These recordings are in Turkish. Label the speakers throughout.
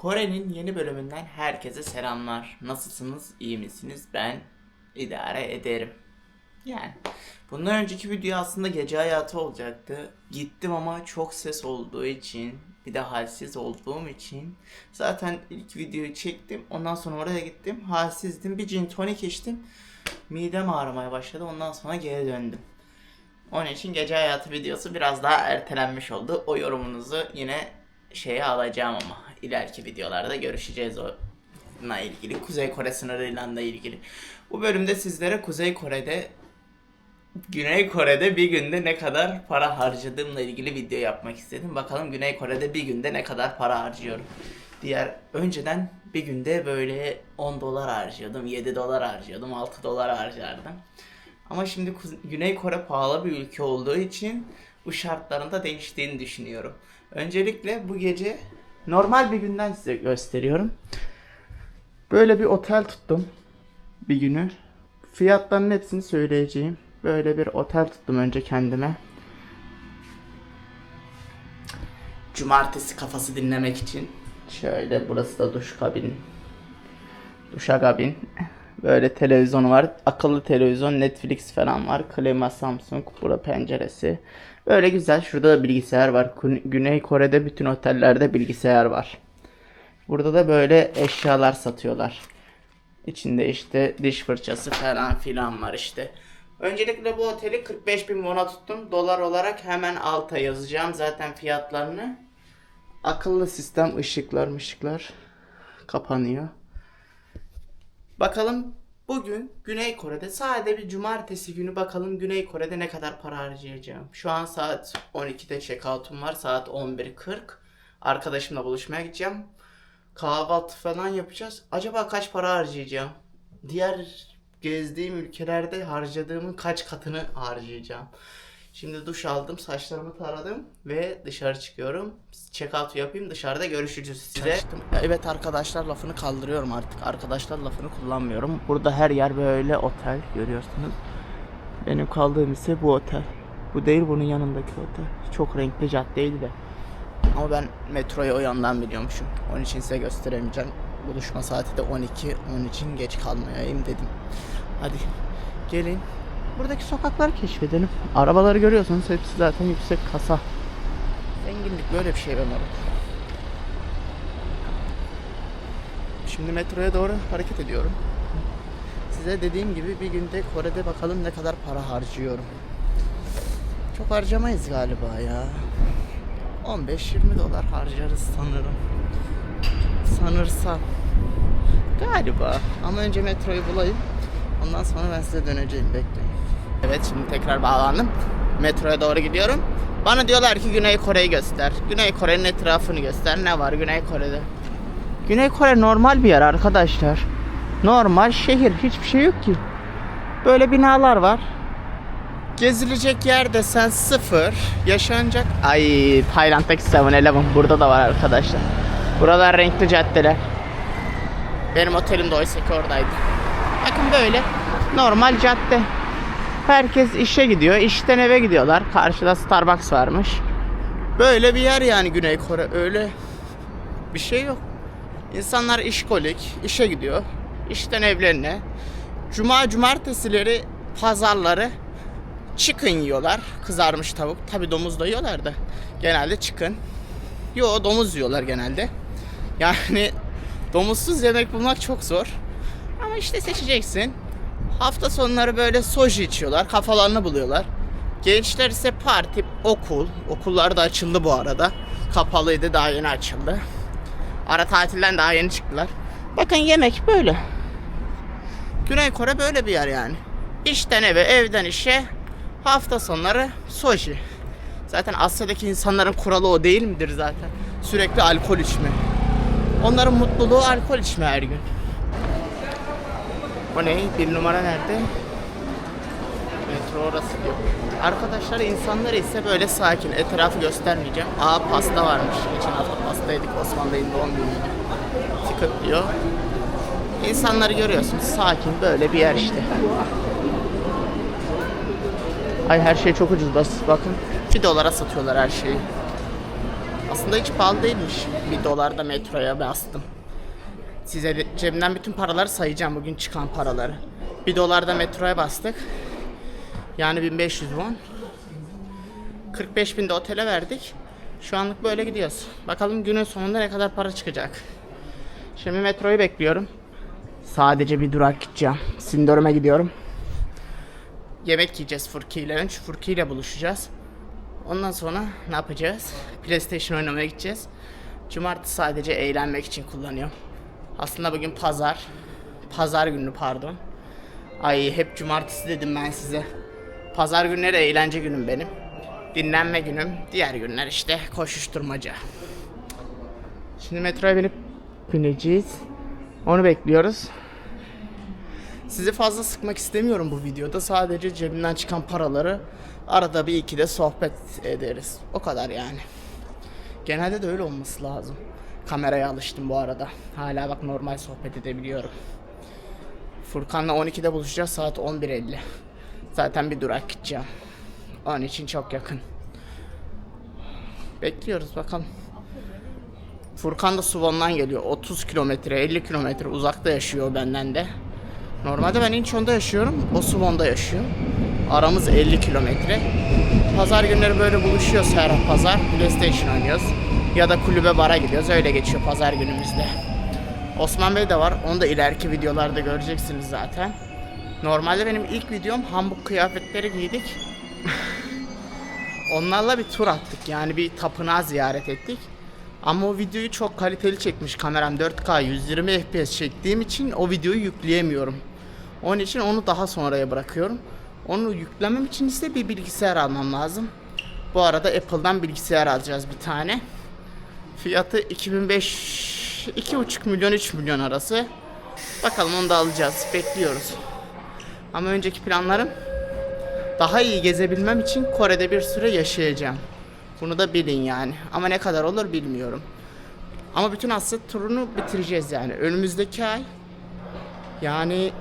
Speaker 1: Kore'nin yeni bölümünden herkese selamlar. Nasılsınız? İyi misiniz? Ben idare ederim. Yani bundan önceki video aslında gece hayatı olacaktı. Gittim ama çok ses olduğu için bir de halsiz olduğum için zaten ilk videoyu çektim. Ondan sonra oraya gittim. Halsizdim. Bir gin tonic içtim. Midem ağrımaya başladı. Ondan sonra geri döndüm. Onun için gece hayatı videosu biraz daha ertelenmiş oldu. O yorumunuzu yine şeye alacağım ama ileriki videolarda görüşeceğiz onunla ilgili. Kuzey Kore sınırıyla da ilgili. Bu bölümde sizlere Kuzey Kore'de Güney Kore'de bir günde ne kadar para harcadığımla ilgili video yapmak istedim. Bakalım Güney Kore'de bir günde ne kadar para harcıyorum. Diğer önceden bir günde böyle 10 dolar harcıyordum, 7 dolar harcıyordum, 6 dolar harcardım. Ama şimdi Güney Kore pahalı bir ülke olduğu için bu şartlarında değiştiğini düşünüyorum. Öncelikle bu gece normal bir günden size gösteriyorum. Böyle bir otel tuttum bir günü. Fiyatlarının hepsini söyleyeceğim. Böyle bir otel tuttum önce kendime. Cumartesi kafası dinlemek için. Şöyle burası da duş kabin. Duşakabin. Böyle televizyon var. Akıllı televizyon, Netflix falan var. Klima Samsung. Bura penceresi. Böyle güzel. Şurada da bilgisayar var. Gün- Güney Kore'de bütün otellerde bilgisayar var. Burada da böyle eşyalar satıyorlar. İçinde işte diş fırçası falan filan var işte. Öncelikle bu oteli 45 bin won'a tuttum. Dolar olarak hemen alta yazacağım zaten fiyatlarını. Akıllı sistem ışıklar mışıklar kapanıyor. Bakalım bugün Güney Kore'de sadece bir cumartesi günü bakalım Güney Kore'de ne kadar para harcayacağım. Şu an saat 12'de check-out'um var. Saat 11.40. Arkadaşımla buluşmaya gideceğim. Kahvaltı falan yapacağız. Acaba kaç para harcayacağım? Diğer gezdiğim ülkelerde harcadığımın kaç katını harcayacağım? Şimdi duş aldım, saçlarımı taradım ve dışarı çıkıyorum. Check-out yapayım, dışarıda görüşürüz size. Evet arkadaşlar lafını kaldırıyorum artık. Arkadaşlar lafını kullanmıyorum. Burada her yer böyle otel görüyorsunuz. Benim kaldığım ise bu otel. Bu değil bunun yanındaki otel. Çok renkli caddeydi de. Ama ben metroyu o yandan biliyormuşum. Onun için size gösteremeyeceğim. Buluşma saati de 12. Onun için geç kalmayayım dedim. Hadi gelin. Buradaki sokakları keşfedelim. Arabaları görüyorsunuz hepsi zaten yüksek kasa. Zenginlik böyle bir şey be moruk. Şimdi metroya doğru hareket ediyorum. Size dediğim gibi bir günde Kore'de bakalım ne kadar para harcıyorum. Çok harcamayız galiba ya. 15-20 dolar harcarız sanırım. Sanırsam. Galiba. Ama önce metroyu bulayım. Ondan sonra ben size döneceğim. Bekleyin. Evet şimdi tekrar bağlandım. Metroya doğru gidiyorum. Bana diyorlar ki Güney Kore'yi göster. Güney Kore'nin etrafını göster. Ne var Güney Kore'de? Güney Kore normal bir yer arkadaşlar. Normal şehir. Hiçbir şey yok ki. Böyle binalar var. Gezilecek yer desen sıfır. Yaşanacak... Ay Tayland'daki 7-Eleven burada da var arkadaşlar. Buralar renkli caddeler. Benim otelim de oysa ki oradaydı. Bakın böyle normal cadde. Herkes işe gidiyor. işten eve gidiyorlar. Karşıda Starbucks varmış. Böyle bir yer yani Güney Kore. Öyle bir şey yok. İnsanlar işkolik, işe gidiyor. İşten evlerine. Cuma cumartesileri pazarları chicken yiyorlar. Kızarmış tavuk. Tabi domuz da yiyorlar da. Genelde chicken. Yo domuz yiyorlar genelde. Yani domuzsuz yemek bulmak çok zor. Ama işte seçeceksin. Hafta sonları böyle soji içiyorlar. Kafalarını buluyorlar. Gençler ise parti, okul. Okullar da açıldı bu arada. Kapalıydı daha yeni açıldı. Ara tatilden daha yeni çıktılar. Bakın yemek böyle. Güney Kore böyle bir yer yani. İşten eve, evden işe, hafta sonları soji. Zaten Asya'daki insanların kuralı o değil midir zaten? Sürekli alkol içme. Onların mutluluğu alkol içme her gün. Bu ne? Bir numara nerede? Metro orası diyor. Arkadaşlar insanlar ise böyle sakin. Etrafı göstermeyeceğim. Aa pasta varmış. Geçen hafta pasta yedik. Osman Bey'in doğum günüydü. Ticket diyor. İnsanları görüyorsunuz. Sakin böyle bir yer işte. Ay her şey çok ucuz bas bakın. 2 dolara satıyorlar her şeyi. Aslında hiç pahalı değilmiş. Bir dolarda metroya bastım. Size de- cebimden bütün paraları sayacağım bugün çıkan paraları. Bir dolarda metroya bastık. Yani 1500 won. 45 bin de otele verdik. Şu anlık böyle gidiyoruz. Bakalım günün sonunda ne kadar para çıkacak. Şimdi metroyu bekliyorum. Sadece bir durak gideceğim. Sindorum'a gidiyorum. Yemek yiyeceğiz Furki ile. Önce Furki ile buluşacağız. Ondan sonra ne yapacağız? PlayStation oynamaya gideceğiz. Cumartesi sadece eğlenmek için kullanıyorum. Aslında bugün pazar. Pazar günü pardon. Ay hep cumartesi dedim ben size. Pazar günleri eğlence günüm benim. Dinlenme günüm. Diğer günler işte koşuşturmaca. Şimdi metroya binip bineceğiz. Onu bekliyoruz. Sizi fazla sıkmak istemiyorum bu videoda. Sadece cebimden çıkan paraları arada bir iki de sohbet ederiz. O kadar yani. Genelde de öyle olması lazım. Kameraya alıştım bu arada. Hala bak normal sohbet edebiliyorum. Furkan'la 12'de buluşacağız saat 11.50. Zaten bir durak gideceğim. Onun için çok yakın. Bekliyoruz bakalım. Furkan da Suvan'dan geliyor. 30 kilometre, 50 kilometre uzakta yaşıyor benden de. Normalde ben İnçon'da yaşıyorum. O Suvan'da yaşıyor. Aramız 50 kilometre. Pazar günleri böyle buluşuyoruz her pazar. PlayStation oynuyoruz. Ya da kulübe bara gidiyoruz. Öyle geçiyor pazar günümüzde. Osman Bey de var. Onu da ileriki videolarda göreceksiniz zaten. Normalde benim ilk videom Hamburg kıyafetleri giydik. Onlarla bir tur attık. Yani bir tapınağı ziyaret ettik. Ama o videoyu çok kaliteli çekmiş kameram 4K 120 FPS çektiğim için o videoyu yükleyemiyorum. Onun için onu daha sonraya bırakıyorum. Onu yüklemem için ise bir bilgisayar almam lazım. Bu arada Apple'dan bilgisayar alacağız bir tane. Fiyatı 2005 2,5 milyon 3 milyon arası. Bakalım onu da alacağız. Bekliyoruz. Ama önceki planlarım daha iyi gezebilmem için Kore'de bir süre yaşayacağım. Bunu da bilin yani. Ama ne kadar olur bilmiyorum. Ama bütün Asya turunu bitireceğiz yani. Önümüzdeki ay yani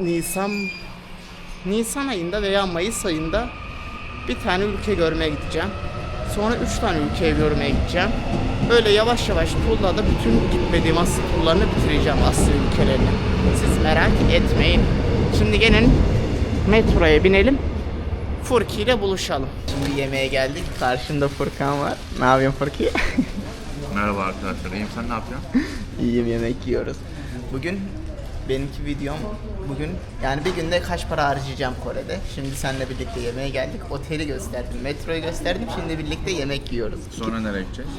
Speaker 1: Nisan Nisan ayında veya Mayıs ayında bir tane ülke görmeye gideceğim. Sonra üç tane ülkeye görmeye gideceğim. Böyle yavaş yavaş Tuğla'da bütün gitmediğim Asya turlarını bitireceğim Asya ülkelerini. Siz merak etmeyin. Şimdi gelin metroya binelim. Furki ile buluşalım. Şimdi yemeğe geldik. Karşımda Furkan var. Ne yapıyorsun Furki?
Speaker 2: Merhaba arkadaşlar, iyiyim sen ne yapıyorsun?
Speaker 1: İyiyim yemek yiyoruz. Bugün benimki videom bugün yani bir günde kaç para harcayacağım Kore'de. Şimdi seninle birlikte yemeğe geldik. Oteli gösterdim, metroyu gösterdim. Şimdi birlikte yemek yiyoruz.
Speaker 2: Sonra nereye gideceğiz?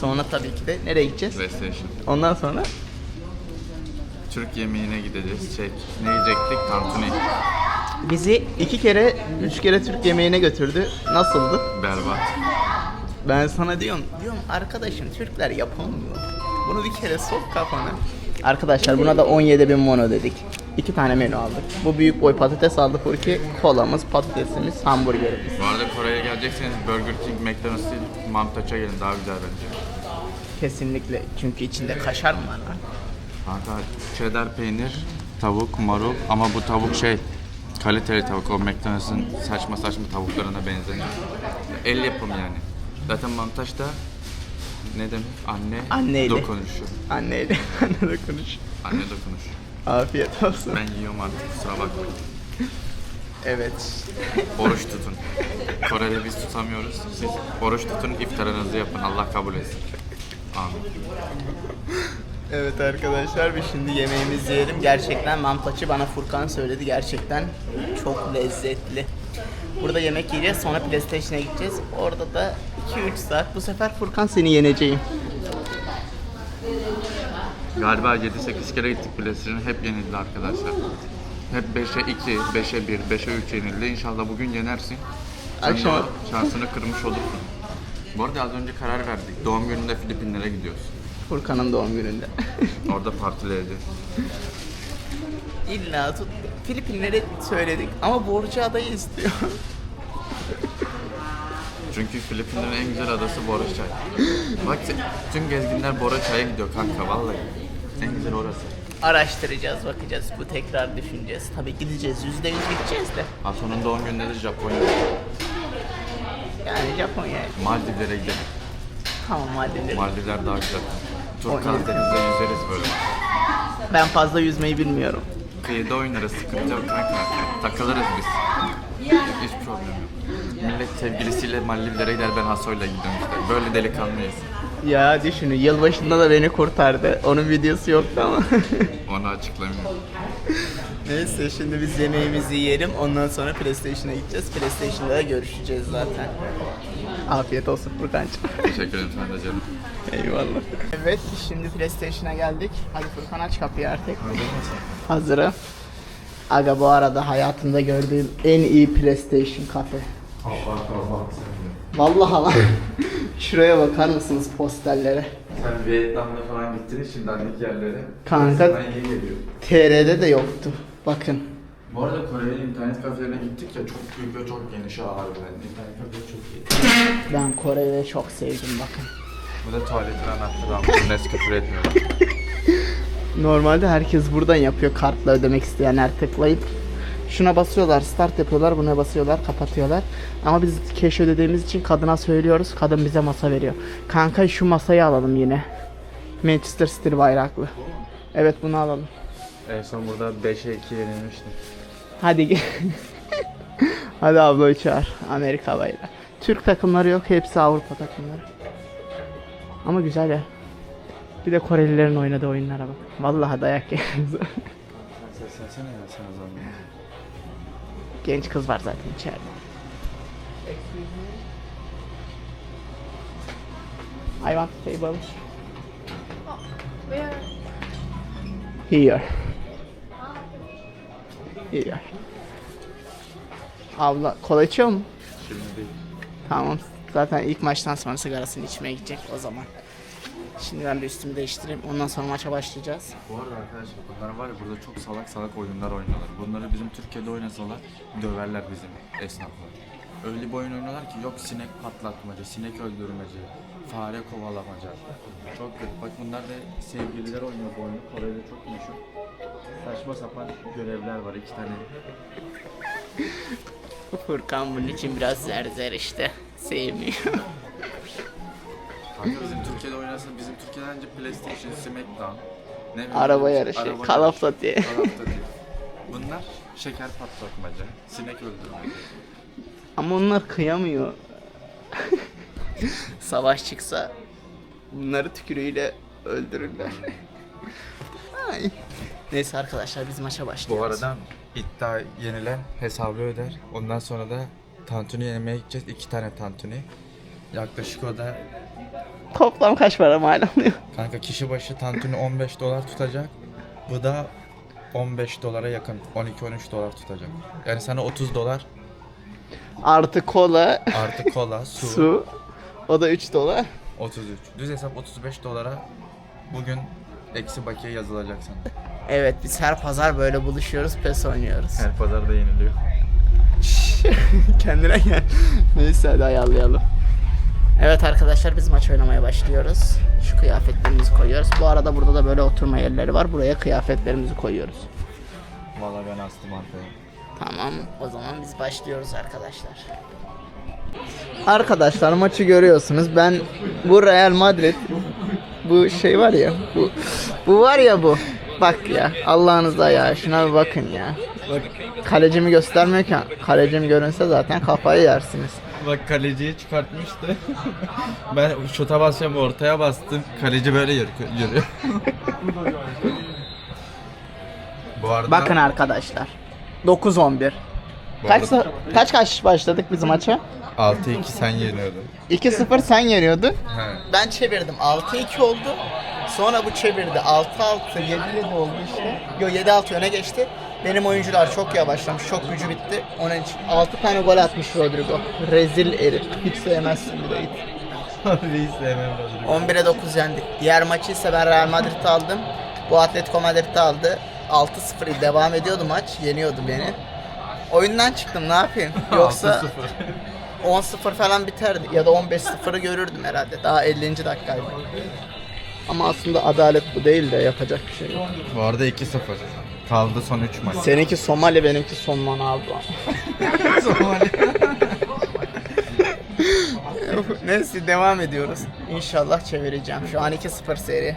Speaker 1: Sonra tabii ki de nereye gideceğiz?
Speaker 2: PlayStation.
Speaker 1: Ondan sonra
Speaker 2: Türk yemeğine gideceğiz. Şey, ne yiyecektik? Tantuni.
Speaker 1: bizi iki kere, üç kere Türk yemeğine götürdü. Nasıldı?
Speaker 2: Berbat.
Speaker 1: Ben sana diyorum, diyorum arkadaşım Türkler yapamıyor. Bunu bir kere sok kafana. Arkadaşlar buna da 17 bin mono dedik. İki tane menü aldık. Bu büyük boy patates aldık Furki. Kolamız, patatesimiz, hamburgerimiz.
Speaker 2: Bu arada Kore'ye gelecekseniz Burger King, McDonald's değil, Mantaç'a gelin daha güzel bence.
Speaker 1: Kesinlikle çünkü içinde kaşar mı var lan?
Speaker 2: Kanka cheddar peynir, tavuk, marul ama bu tavuk şey kaliteli tavuk. O McDonald's'ın saçma saçma tavuklarına benzemiyor. El yapımı yani. Zaten Mantaç da ne demek? Anne
Speaker 1: Anneyle.
Speaker 2: dokunuşu.
Speaker 1: Anneyle, anne de konuş.
Speaker 2: Anne dokunuşu.
Speaker 1: Afiyet olsun.
Speaker 2: Ben yiyorum artık kusura bakmayın.
Speaker 1: Evet.
Speaker 2: Oruç tutun. Kore'de biz tutamıyoruz. Siz oruç tutun, iftarınızı yapın. Allah kabul etsin. Amin.
Speaker 1: Evet arkadaşlar biz şimdi yemeğimizi yiyelim. Gerçekten mantaçı bana Furkan söyledi. Gerçekten çok lezzetli. Burada yemek yiyeceğiz sonra PlayStation'a gideceğiz. Orada da 2-3 saat bu sefer Furkan seni yeneceğim.
Speaker 2: Galiba 7-8 kere gittik PlayStation'a hep yenildi arkadaşlar. Hep 5'e 2, 5'e 1, 5'e 3 yenildi. İnşallah bugün yenersin. Sen
Speaker 1: Akşam-
Speaker 2: şansını kırmış olursun. Bu arada az önce karar verdik. Doğum gününde Filipinlere gidiyoruz.
Speaker 1: Furkan'ın doğum gününde.
Speaker 2: Orada partileyeceğiz.
Speaker 1: İlla tut. Filipinlere söyledik ama Borcu adayı istiyor.
Speaker 2: Çünkü Filipinlerin en güzel adası Boracay. Bak tüm gezginler Boracay'a gidiyor kanka vallahi. En güzel orası.
Speaker 1: Araştıracağız, bakacağız. Bu tekrar düşüneceğiz. Tabii gideceğiz, yüzde yüz gideceğiz de.
Speaker 2: Hasan'ın doğum gününde de Japonya.
Speaker 1: Yani Japonya'ya.
Speaker 2: Maldivlere gidelim.
Speaker 1: Tamam hadi.
Speaker 2: Maldivler daha güzel.
Speaker 1: Oynayalım.
Speaker 2: denizde yüzeriz böyle.
Speaker 1: Ben fazla yüzmeyi bilmiyorum.
Speaker 2: Kıyıda oynarız, sıkıntı yok kanka. Takılırız biz. Hiç problem yok. Millet sevgilisiyle Maldivlere gider ben Haso'yla gidiyorum işte. Böyle delikanlıyız.
Speaker 1: Ya düşünün yılbaşında da beni kurtardı. Onun videosu yoktu ama.
Speaker 2: Onu açıklamıyorum.
Speaker 1: Neyse şimdi biz yemeğimizi yiyelim. Ondan sonra PlayStation'a gideceğiz. PlayStation'da da görüşeceğiz zaten. Afiyet olsun Furkan'cığım.
Speaker 2: Teşekkür ederim sen de canım.
Speaker 1: Eyvallah. Evet şimdi PlayStation'a geldik. Hadi Furkan aç kapıyı artık. Hazırım. Aga bu arada hayatımda gördüğüm en iyi PlayStation kafe. Vallahi lan. Şuraya bakar mısınız posterlere?
Speaker 2: Sen Vietnam'da falan gittin şimdi dandik yerlere.
Speaker 1: Kanka. TR'de de yoktu. Bakın.
Speaker 2: Bu arada Kore'de internet kafelerine gittik ya çok büyük ve çok geniş ha harbiden. İnternet kafeleri çok iyi.
Speaker 1: Ben Kore'yi çok sevdim bakın.
Speaker 2: Bu da tuvaletin anahtarı ama Nes küfür etmiyorlar.
Speaker 1: Normalde herkes buradan yapıyor kartla ödemek isteyenler tıklayıp. Şuna basıyorlar, start yapıyorlar, buna basıyorlar, kapatıyorlar. Ama biz cash ödediğimiz için kadına söylüyoruz, kadın bize masa veriyor. Kanka şu masayı alalım yine. Manchester City bayraklı. Evet bunu alalım.
Speaker 2: en son burada 5'e 2 yenilmiştim.
Speaker 1: Hadi gel. Hadi ablayı çağır. Amerika bayrağı. Türk takımları yok, hepsi Avrupa takımları. Ama güzel ya. Bir de Korelilerin oynadığı oyunlara bak. Vallahi dayak yiyoruz. Genç kız var zaten içeride. I want table.
Speaker 3: Where?
Speaker 1: Here. Here. Abla kola içiyor mu?
Speaker 2: Şimdi değil.
Speaker 1: Tamam. Zaten ilk maçtan sonra sigarasını içmeye gidecek o zaman. Şimdi ben bir üstümü değiştireyim. Ondan sonra maça başlayacağız.
Speaker 2: Bu arada arkadaşlar bunlar var ya burada çok salak salak oyunlar oynuyorlar. Bunları bizim Türkiye'de oynasalar döverler bizim esnaflar. Öyle bir oyun oynuyorlar ki yok sinek patlatmaca, sinek öldürmece, fare kovalamaca. Çok kötü. Bak bunlar da sevgililer oynuyor bu oyunu. Kore'de çok meşhur. Saçma sapan görevler var iki tane.
Speaker 1: Furkan bunun için biraz zerzer işte. Sevmiyor.
Speaker 2: Kanka bizim Türkiye'de oynasın bizim Türkiye'den önce PlayStation, Smackdown. Ne bileyim,
Speaker 1: Araba yarışı,
Speaker 2: araba
Speaker 1: Call of
Speaker 2: yarışı,
Speaker 1: Duty.
Speaker 2: Call of Duty. Bunlar şeker patlatmaca, sinek öldürmece.
Speaker 1: Ama onlar kıyamıyor. Savaş çıksa bunları tükürüğüyle öldürürler. Ay. Neyse arkadaşlar biz maça
Speaker 2: Bu
Speaker 1: başlıyoruz.
Speaker 2: arada iddia yenilen hesabı öder. Ondan sonra da tantuni yemeye gideceğiz. iki tane tantuni. Yaklaşık o da
Speaker 1: Toplam kaç para mal alıyor?
Speaker 2: kanka kişi başı tantuni 15 dolar tutacak. Bu da 15 dolara yakın. 12-13 dolar tutacak. Yani sana 30 dolar
Speaker 1: Artı kola,
Speaker 2: artı kola, su,
Speaker 1: su. O da 3 dolar.
Speaker 2: 33. Düz hesap 35 dolara bugün eksi bakiye yazılacak sana.
Speaker 1: Evet biz her pazar böyle buluşuyoruz, pes oynuyoruz.
Speaker 2: Her pazarda yeniliyor.
Speaker 1: Kendine gel. Neyse hadi ayarlayalım. Evet arkadaşlar biz maç oynamaya başlıyoruz. Şu kıyafetlerimizi koyuyoruz. Bu arada burada da böyle oturma yerleri var. Buraya kıyafetlerimizi koyuyoruz.
Speaker 2: Valla ben astım arkaya.
Speaker 1: Tamam o zaman biz başlıyoruz arkadaşlar. Arkadaşlar maçı görüyorsunuz. Ben bu Real Madrid bu şey var ya bu bu var ya bu. Bak ya Allah'ınıza ya şuna bir bakın ya. Bak kalecimi göstermiyorken kalecim görünse zaten kafayı yersiniz.
Speaker 2: Bak kaleciyi çıkartmıştı. ben şuta basacağım ortaya bastım. Kaleci böyle yürü- yürüyor. Bu arada
Speaker 1: Bakın arkadaşlar. 9-11. Kaç kaç kaç başladık biz maça?
Speaker 2: 6-2 sen yeniyordun.
Speaker 1: 2-0 sen yeniyordun.
Speaker 2: He.
Speaker 1: Ben çevirdim. 6-2 oldu. Sonra bu çevirdi. 6-6, 7-7 oldu işte. Yo 7-6 öne geçti. Benim oyuncular çok yavaşlamış. Çok gücü bitti. Onun için 6 tane gol atmış Rodrigo. Rezil herif. Hiç sevmezsin bir de git.
Speaker 2: Hiç sevmem Rodrigo.
Speaker 1: 11'e 9 yendik. Diğer maçı ise ben Real Madrid'i aldım. Bu Atletico Madrid'i aldı. 6-0 devam ediyordu maç. Yeniyordu beni. Oyundan çıktım ne yapayım? Yoksa 10-0 falan biterdi ya da 15-0'ı görürdüm herhalde. Daha 50. dakikaydı. Ama aslında adalet bu değil de yapacak bir şey yok.
Speaker 2: Bu arada 2-0. Kaldı son 3 maç.
Speaker 1: Seninki Somali, benimki Somman abi. Neyse devam ediyoruz. İnşallah çevireceğim. Şu an 2-0 seri.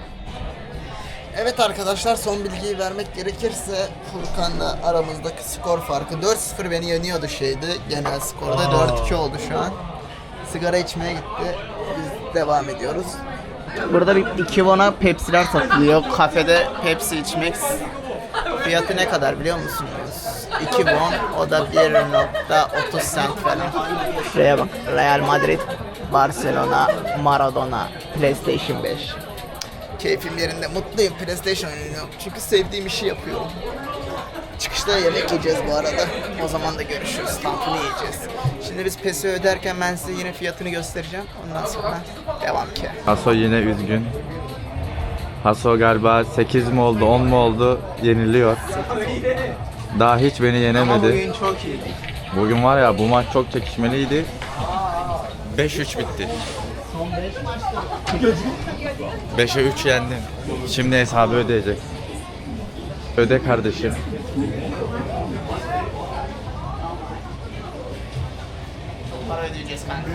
Speaker 1: Evet arkadaşlar son bilgiyi vermek gerekirse Furkan'la aramızdaki skor farkı 4-0 beni yeniyordu şeydi. Genel skorda 4-2 oldu şu an. Sigara içmeye gitti. Biz devam ediyoruz. Burada bir 2 won'a Pepsi'ler satılıyor. Kafede Pepsi içmek fiyatı ne kadar biliyor musunuz? 2 won o da 1.30 cent falan. Şuraya bak. Real Madrid, Barcelona, Maradona, PlayStation 5. Keyfim yerinde, mutluyum. PlayStation oynuyorum. Çünkü sevdiğim işi yapıyorum. Çıkışta yemek yiyeceğiz bu arada. O zaman da görüşürüz. Tantuni yiyeceğiz. Şimdi biz PES'i öderken ben size yine fiyatını göstereceğim. Ondan sonra devam ki.
Speaker 2: Haso yine üzgün. Haso galiba 8 mi oldu 10 mu oldu yeniliyor. Daha hiç beni
Speaker 1: Ama
Speaker 2: yenemedi.
Speaker 1: bugün çok iyiydik.
Speaker 2: Bugün var ya bu maç çok çekişmeliydi. 5-3 bitti.
Speaker 1: Son 5 maçta
Speaker 2: 5'e 3 yendin. Şimdi hesabı ödeyecek. Öde kardeşim.
Speaker 1: para ödeyeceğiz kanka.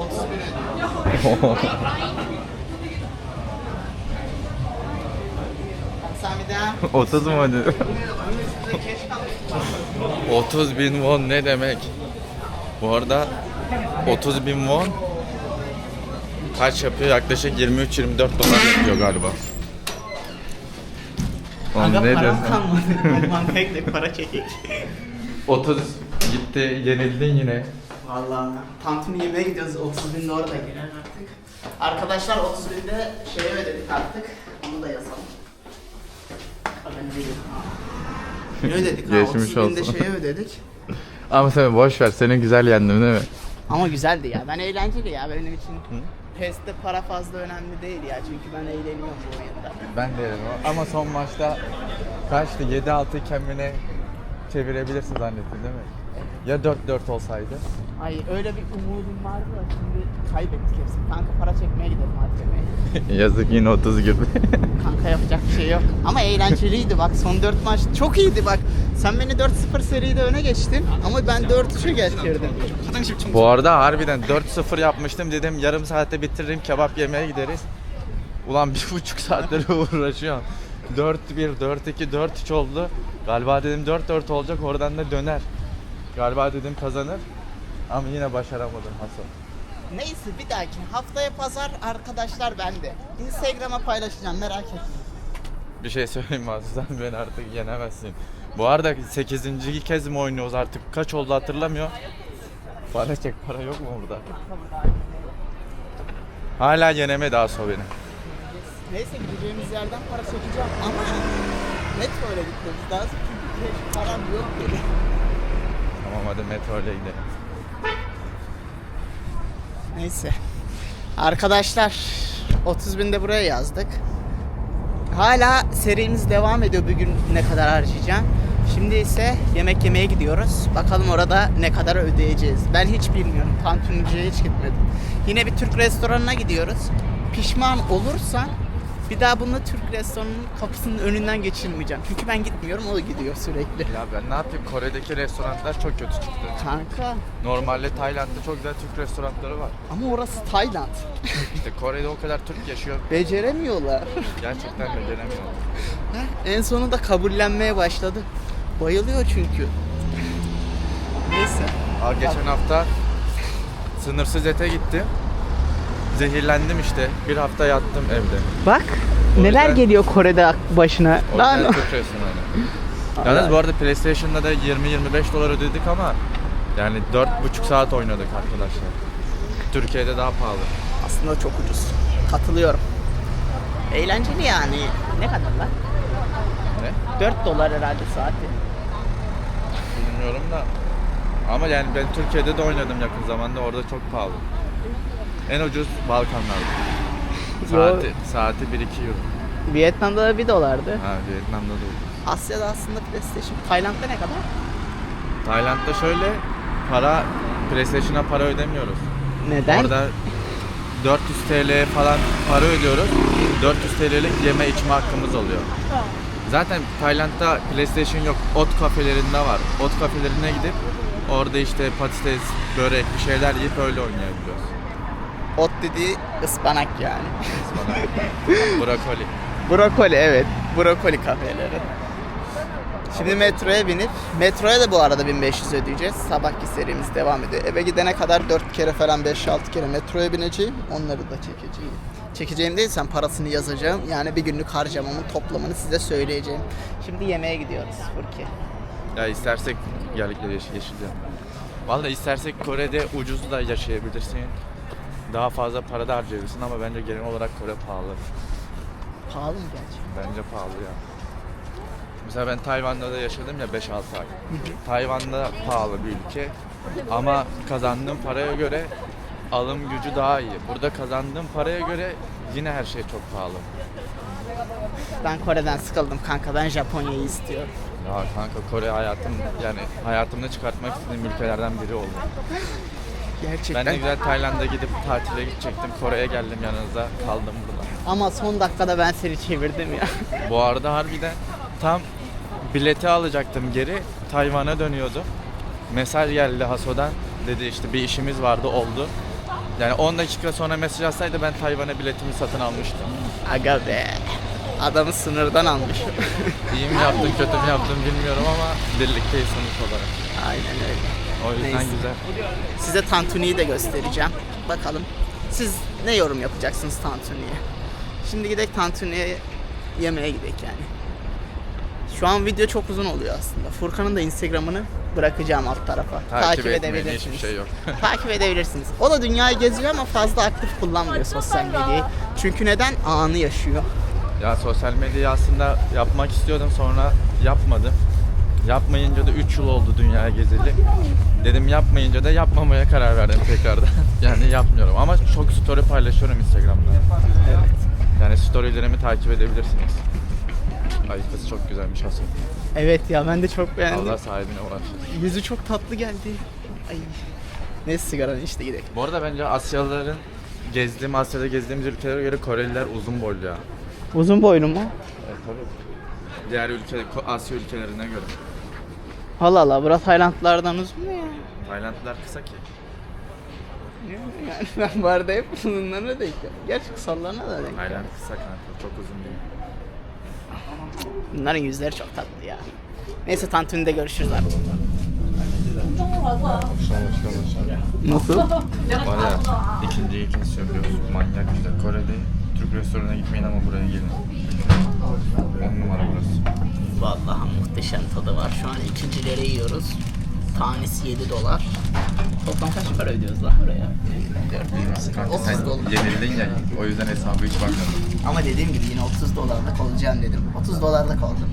Speaker 1: 31 ödüyor. Sen bir daha
Speaker 2: 30 mu
Speaker 1: kalmış.
Speaker 2: 30 bin won ne demek? Bu arada 30 bin won kaç yapıyor? Yaklaşık 23-24 dolar yapıyor galiba. Oğlum
Speaker 1: Aga
Speaker 2: ne
Speaker 1: param
Speaker 2: diyorsun?
Speaker 1: kalmadı. Ben bankaya para çekek.
Speaker 2: 30 gitti yenildin yine.
Speaker 1: Vallahi tantuni yemeğe gidiyoruz. 30 bin dolar da girer artık. Arkadaşlar 30 binde şeye ödedik artık. Onu da yazalım. Ne ödedik ha?
Speaker 2: Geçmiş
Speaker 1: 30 binde
Speaker 2: olsun.
Speaker 1: şeye ödedik.
Speaker 2: Ama sen boş ver senin güzel yendim değil mi?
Speaker 1: Ama güzeldi ya. Ben eğlenceli ya benim için. PES'te para fazla önemli değil ya. Çünkü ben eğleniyorum bu oyunda.
Speaker 2: Ben derim o. Ama son maçta kaçtı? 7-6 kendine çevirebilirsin zannettin değil mi? Ya 4-4 olsaydı?
Speaker 1: Ay öyle bir umudum vardı da şimdi kaybettik hepsini. Kanka para çekmeye gidelim ATM'ye.
Speaker 2: Yazık yine 30 gibi.
Speaker 1: Kanka yapacak bir şey yok. Ama eğlenceliydi bak son 4 maç çok iyiydi bak. Sen beni 4-0 seride öne geçtin ama ben 4-3'e geçirdim.
Speaker 2: Bu arada harbiden 4-0 yapmıştım dedim yarım saatte bitiririm kebap yemeye gideriz. Ulan bir buçuk saattir uğraşıyorum. 4-1, 4-2, 4-3 oldu. Galiba dedim 4-4 olacak oradan da döner. Galiba dedim kazanır. Ama yine başaramadım Hasan.
Speaker 1: Neyse bir dahaki haftaya pazar arkadaşlar bende. Instagram'a paylaşacağım merak etme.
Speaker 2: Bir şey söyleyeyim mi Hasan? Sen beni artık yenemezsin. Bu arada 8. kez mi oynuyoruz artık? Kaç oldu hatırlamıyor. Para çek para yok mu burada? Hala yenemedi Aso beni.
Speaker 1: Neyse gideceğimiz yerden para çekeceğim ama metro ile gitmemiz lazım çünkü hiç param yok dedi.
Speaker 2: Tamam hadi metro ile gidelim.
Speaker 1: Neyse. Arkadaşlar 30 binde buraya yazdık. Hala serimiz devam ediyor bugün ne kadar harcayacağım. Şimdi ise yemek yemeye gidiyoruz. Bakalım orada ne kadar ödeyeceğiz. Ben hiç bilmiyorum. Tantuniciye hiç gitmedim. Yine bir Türk restoranına gidiyoruz. Pişman olursam bir daha bununla Türk restoranının kapısının önünden geçirmeyeceğim. Çünkü ben gitmiyorum, o gidiyor sürekli.
Speaker 2: Ya ben ne yapayım Kore'deki restoranlar çok kötü çıktı.
Speaker 1: Kanka
Speaker 2: Normalde Tayland'da çok güzel Türk restoranları var.
Speaker 1: ama orası Tayland.
Speaker 2: İşte Kore'de o kadar Türk yaşıyor.
Speaker 1: Beceremiyorlar.
Speaker 2: Gerçekten beceremiyorlar.
Speaker 1: En sonunda kabullenmeye başladı. Bayılıyor çünkü. Neyse.
Speaker 2: Aa, geçen hafta sınırsız ete gittim. Zehirlendim işte. Bir hafta yattım evde.
Speaker 1: Bak
Speaker 2: O
Speaker 1: neler
Speaker 2: yüzden-
Speaker 1: geliyor Kore'de başına.
Speaker 2: O
Speaker 1: Lan
Speaker 2: yüzden restoranı. Yalnız bu arada PlayStation'da da 20-25 dolar ödedik ama yani 4,5 saat oynadık arkadaşlar. Türkiye'de daha pahalı.
Speaker 1: aslında çok ucuz. Katılıyorum. Eğlenceli yani. Ne kadar lan?
Speaker 2: Ne?
Speaker 1: 4 dolar herhalde saati.
Speaker 2: Bilmiyorum da. Ama yani ben Türkiye'de de oynadım yakın zamanda. Orada çok pahalı. En ucuz Balkanlarda. Saati, saati 1-2 euro.
Speaker 1: Vietnam'da da 1 dolardı.
Speaker 2: Ha Vietnam'da da ucuz.
Speaker 1: Asya'da aslında PlayStation. Tayland'da ne kadar?
Speaker 2: Tayland'da şöyle para PlayStation'a para ödemiyoruz.
Speaker 1: Neden?
Speaker 2: Orada 400 TL falan para ödüyoruz. 400 TL'lik yeme içme hakkımız oluyor. Zaten Tayland'da PlayStation yok. Ot kafelerinde var. Ot kafelerine gidip Orada işte patates, börek bir şeyler yiyip öyle oynayabiliyoruz.
Speaker 1: Ot dediği ıspanak yani.
Speaker 2: Brokoli.
Speaker 1: Brokoli evet. Brokoli kafeleri. Şimdi metroya binip, metroya da bu arada 1500 ödeyeceğiz. Sabahki serimiz devam ediyor. Eve gidene kadar 4 kere falan 5-6 kere metroya bineceğim. Onları da çekeceğim. Çekeceğim değil sen parasını yazacağım. Yani bir günlük harcamamın toplamını size söyleyeceğim. Şimdi yemeğe gidiyoruz Furki.
Speaker 2: Ya istersek yeşil yeşilce. Vallahi istersek Kore'de ucuz da yaşayabilirsin. Daha fazla para da harcayabilirsin ama bence genel olarak Kore pahalı.
Speaker 1: Pahalı mı gerçekten?
Speaker 2: Bence pahalı ya. Mesela ben Tayvan'da da yaşadım ya 5-6 ay. Tayvan'da pahalı bir ülke ama kazandığım paraya göre alım gücü daha iyi. Burada kazandığım paraya göre yine her şey çok pahalı.
Speaker 1: Ben Kore'den sıkıldım kanka. Ben Japonya'yı istiyorum.
Speaker 2: Ya kanka Kore hayatım yani hayatımda çıkartmak istediğim ülkelerden biri oldu.
Speaker 1: Gerçekten.
Speaker 2: Ben de güzel Tayland'a gidip tatile gidecektim. Kore'ye geldim yanınıza kaldım burada.
Speaker 1: Ama son dakikada ben seni çevirdim ya.
Speaker 2: Bu arada harbiden tam bileti alacaktım geri. Tayvan'a dönüyordu. Mesaj geldi Haso'dan. Dedi işte bir işimiz vardı oldu. Yani 10 dakika sonra mesaj atsaydı ben Tayvan'a biletimi satın almıştım.
Speaker 1: Aga be. Adamı sınırdan almış.
Speaker 2: İyi mi yaptım kötü mü yaptım bilmiyorum ama birlikteyiz sonuç olarak.
Speaker 1: Aynen öyle.
Speaker 2: O yüzden
Speaker 1: Neyse.
Speaker 2: güzel.
Speaker 1: Size Tantuni'yi de göstereceğim. Bakalım siz ne yorum yapacaksınız Tantuni'ye? Şimdi gidelim Tantuni'ye yemeğe gidelim yani. Şu an video çok uzun oluyor aslında. Furkan'ın da Instagram'ını bırakacağım alt tarafa.
Speaker 2: Takip, etmeyen hiçbir şey yok.
Speaker 1: Takip edebilirsiniz. O da dünyayı geziyor ama fazla aktif kullanmıyor sosyal medyayı. Çünkü neden? Anı yaşıyor.
Speaker 2: Ya sosyal medyayı aslında yapmak istiyordum sonra yapmadım. Yapmayınca da 3 yıl oldu dünyaya gezeli. Dedim yapmayınca da yapmamaya karar verdim tekrardan. yani yapmıyorum ama çok story paylaşıyorum Instagram'da.
Speaker 1: Evet.
Speaker 2: Yani storylerimi takip edebilirsiniz. Ay kız çok güzelmiş aslında.
Speaker 1: Evet ya ben de çok beğendim.
Speaker 2: Allah sahibine ulaşır.
Speaker 1: Yüzü çok tatlı geldi. Ay. Neyse sigaranı işte gidelim.
Speaker 2: Bu arada bence Asyalıların gezdiğim Asya'da gezdiğimiz ülkelere göre Koreliler uzun boylu ya.
Speaker 1: Uzun boylu mu?
Speaker 2: Evet tabii. Diğer ülke, Asya ülkelerine göre.
Speaker 1: Allah Allah bura Taylandlardan uzun ya?
Speaker 2: Taylandlılar kısa ki.
Speaker 1: Yani ben bu arada hep uzunlarına denk geldim. Gerçi kısalarına da denk geldim.
Speaker 2: Tayland kısa kanka çok uzun değil.
Speaker 1: Bunların yüzleri çok tatlı ya. Neyse Tantuni'de görüşürüz artık. Nasıl?
Speaker 2: Var ya ikinci ikinci söylüyoruz. Manyak güzel. Kore'de Türk restoranına gitmeyin ama buraya gelin. 10 numara burası.
Speaker 1: Vallahi muhteşem tadı var. Şu an ikincileri yiyoruz. Tanesi 7 dolar. Toplam kaç para ödüyoruz lan buraya?
Speaker 2: Kanka
Speaker 1: 30
Speaker 2: sen
Speaker 1: dolar.
Speaker 2: yenildin ya o yüzden hesabı hiç bakmadım.
Speaker 1: Ama dediğim gibi yine 30 dolarlık olacağım dedim. 30 dolarlık oldum.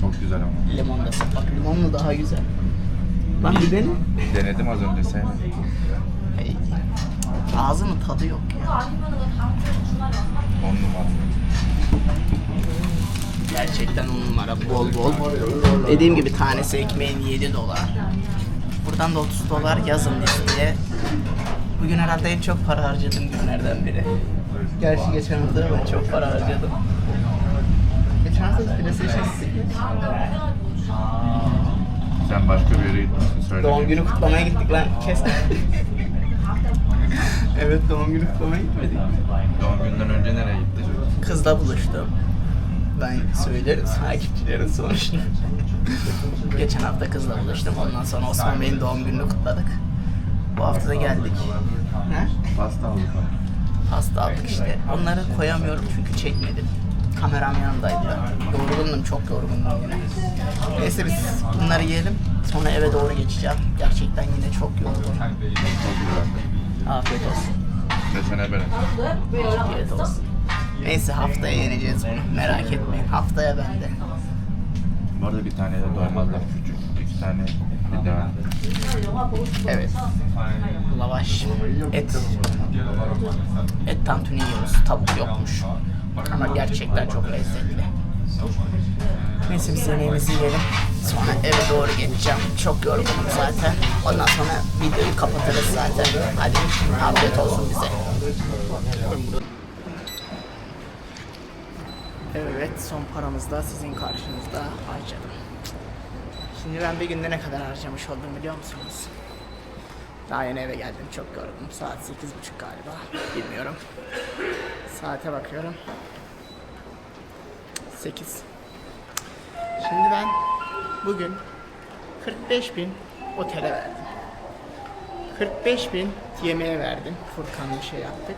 Speaker 2: Çok güzel ama.
Speaker 1: Limon da bak limonlu daha güzel. Lan bir dene.
Speaker 2: Denedim az önce sen.
Speaker 1: Hey. Ağzının tadı yok ya.
Speaker 2: 10 numara.
Speaker 1: Gerçekten on numara bol bol. Dediğim gibi tanesi ekmeğin 7 dolar. Buradan da 30 dolar yazın listeye. Bugün herhalde en çok para harcadığım günlerden biri. Gerçi geçen hafta ben çok para harcadım. Geçen hafta PlayStation
Speaker 2: Sen başka bir yere gitmişsin söyle.
Speaker 1: Doğum günü kutlamaya gittik lan kes. evet doğum günü kutlamaya gitmedik.
Speaker 2: Doğum günden önce nereye gittin?
Speaker 1: Kızla buluştum. Ben söylerim takipçilerin sonuçta. Geçen hafta kızla buluştum. Ondan sonra Osman Bey'in doğum gününü kutladık. Bu hafta da geldik. Ne?
Speaker 2: Pasta aldık.
Speaker 1: Pasta aldık işte. Onları koyamıyorum çünkü çekmedim. Kameram yanındaydı. Yorgundum, çok yorgundum yine. Neyse biz bunları yiyelim. Sonra eve doğru geçeceğim. Gerçekten yine
Speaker 2: çok güzel.
Speaker 1: Afiyet olsun.
Speaker 2: Desene bereket.
Speaker 1: Afiyet olsun. Neyse haftaya yeneceğiz bunu. Merak etmeyin. Haftaya bende.
Speaker 2: Bu arada bir tane de doymazlar küçük. İki tane bir daha.
Speaker 1: Evet. Lavaş, et. Et tantuni yiyoruz. Tavuk yokmuş. Ama gerçekten çok lezzetli. Neyse biz yemeğimizi yiyelim. Sonra eve doğru geçeceğim. Çok yorgunum zaten. Ondan sonra videoyu kapatırız zaten. Hadi afiyet olsun bize. Evet son paramız da sizin karşınızda harcadım. Şimdi ben bir günde ne kadar harcamış oldum biliyor musunuz? Daha yeni eve geldim çok yorgunum. Saat 8.30 galiba. Bilmiyorum. Saate bakıyorum. 8. Şimdi ben bugün 45 bin otele verdim. 45 bin yemeğe verdim. Furkan'la şey yaptık.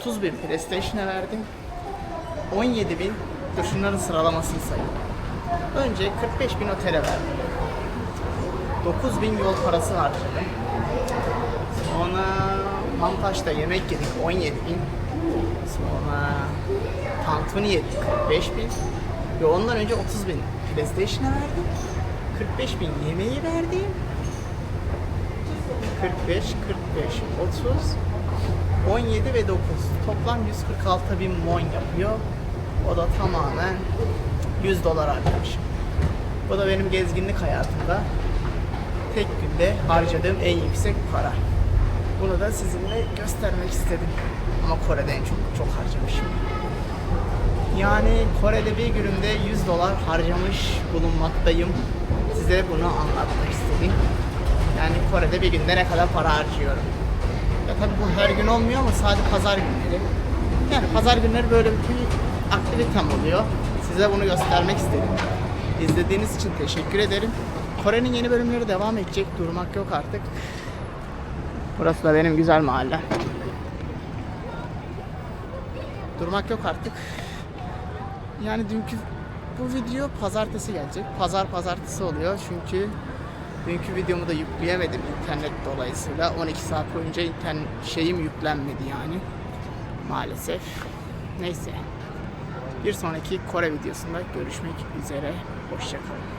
Speaker 1: 30 bin PlayStation'a verdim. 17 bin dur şunların sıralamasını sayayım. Önce 45 bin otele verdim. 9 bin yol parası harcadım. Sonra Mantaş'ta yemek yedik 17 bin. Sonra tantuni yedik 45 bin. Ve ondan önce 30 bin PlayStation'a verdim. 45 bin yemeği verdim. 45, 45, 30, 17 ve 9. Toplam 146 bin mon yapıyor. O da tamamen 100 dolar harcamışım. Bu da benim gezginlik hayatımda tek günde harcadığım en yüksek para. Bunu da sizinle göstermek istedim. Ama Kore'de en çok çok harcamışım. Yani Kore'de bir günümde 100 dolar harcamış bulunmaktayım. Size bunu anlatmak istedim. Yani Kore'de bir günde ne kadar para harcıyorum. Ya tabii bu her gün olmuyor ama sadece pazar günleri. Yani pazar günleri böyle bir aktivitem oluyor. Size bunu göstermek istedim. İzlediğiniz için teşekkür ederim. Kore'nin yeni bölümleri devam edecek. Durmak yok artık. Burası da benim güzel mahallem. Durmak yok artık. Yani dünkü bu video pazartesi gelecek. Pazar pazartesi oluyor çünkü dünkü videomu da yükleyemedim internet dolayısıyla. 12 saat boyunca internet şeyim yüklenmedi yani. Maalesef. Neyse. Bir sonraki Kore videosunda görüşmek üzere. Hoşçakalın.